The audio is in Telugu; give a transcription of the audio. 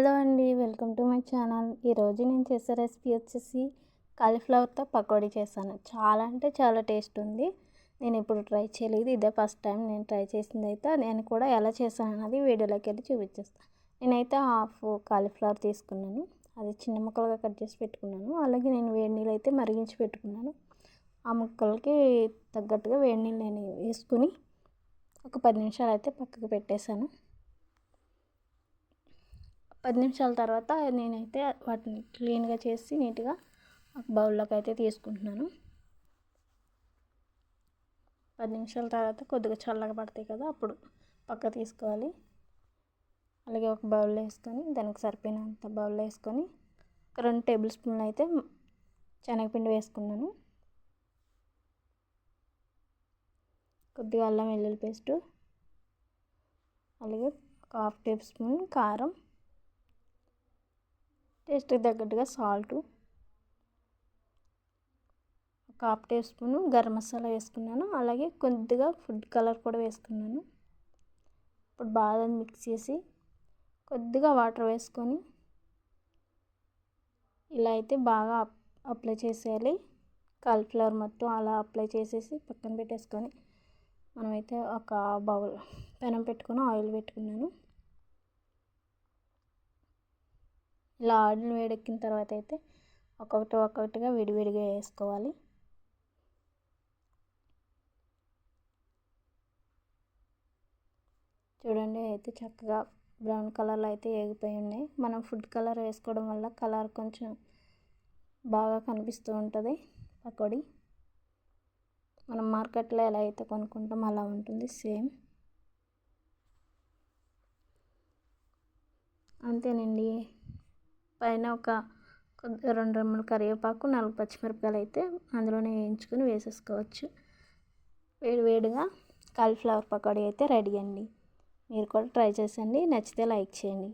హలో అండి వెల్కమ్ టు మై ఛానల్. ఈరోజు నేను చేసే రెసిపీ వచ్చేసి కాలీఫ్లవర్తో పకోడీ చేశాను. చాలా అంటే చాలా టేస్ట్ ఉంది. నేను ఇప్పుడు ట్రై చేయలేదు. ఇదే ఫస్ట్ టైం నేను ట్రై చేసింది అయితే నేను కూడా ఎలా చేశాను అన్నది వీడియోలోకి వెళ్ళి చూపించేస్తాను నేనైతే హాఫ్ కాలీఫ్లవర్ తీసుకున్నాను. అది చిన్న ముక్కలుగా కట్ చేసి పెట్టుకున్నాను. అలాగే నేను వేడి నీళ్ళు అయితే మరిగించి పెట్టుకున్నాను. ఆ ముక్కలకి తగ్గట్టుగా వేడి నీళ్ళు నేను వేసుకుని ఒక పది నిమిషాలు అయితే పక్కకు పెట్టేశాను. పది నిమిషాల తర్వాత నేనైతే వాటిని క్లీన్గా చేసి నీట్గా ఒక బౌల్లోకి అయితే తీసుకుంటున్నాను. పది నిమిషాల తర్వాత కొద్దిగా చల్లగా పడతాయి కదా అప్పుడు పక్క తీసుకోవాలి. అలాగే ఒక బౌల్లో వేసుకొని దానికి సరిపోయినంత బౌల్లో వేసుకొని ఒక రెండు టేబుల్ స్పూన్లు అయితే శనగపిండి వేసుకున్నాను. కొద్దిగా అల్లం వెల్లుల్లి పేస్టు అలాగే ఒక హాఫ్ టేబుల్ స్పూన్ కారం టేస్ట్కి తగ్గట్టుగా సాల్టు. ఒక half tea spoon garam masala వేసుకున్నాను. అలాగే కొద్దిగా ఫుడ్ కలర్ కూడా వేసుకున్నాను. ఇప్పుడు బాగా మిక్స్ చేసి కొద్దిగా వాటర్ వేసుకొని ఇలా అయితే బాగా అప్లై చేసేయాలి. కాలిఫ్లవర్ మొత్తం అలా అప్లై చేసేసి పక్కన పెట్టేసుకొని మనమైతే ఒక బౌల్ పెనం పెట్టుకుని ఆయిల్ పెట్టుకున్నాను. ఇలా ఆయిల్ వేడెక్కిన తర్వాత అయితే ఒక్కొక్కటి ఒక్కొక్కటిగా విడివిడిగా వేసుకోవాలి. చూడండి అయితే చక్కగా బ్రౌన్ కలర్లో అయితే ఏగిపోయి ఉన్నాయి. మనం ఫుడ్ కలర్ వేసుకోవడం వల్ల కలర్ కొంచెం బాగా కనిపిస్తూ ఉంటుంది పకోడీ. మనం మార్కెట్లో ఎలా అయితే కొనుక్కుంటాం అలా ఉంటుంది సేమ్. అంతేనండి. పైన ఒక రెండు రెమ్మల కరివేపాకు నాలుగు పచ్చిమిరపకాయలు అయితే అందులోనే వేయించుకొని వేసేసుకోవచ్చు. వేడి వేడిగా కాలీఫ్లవర్ పకోడీ అయితే రెడీ అండి. మీరు కూడా ట్రై చేసండి. నచ్చితే లైక్ చేయండి.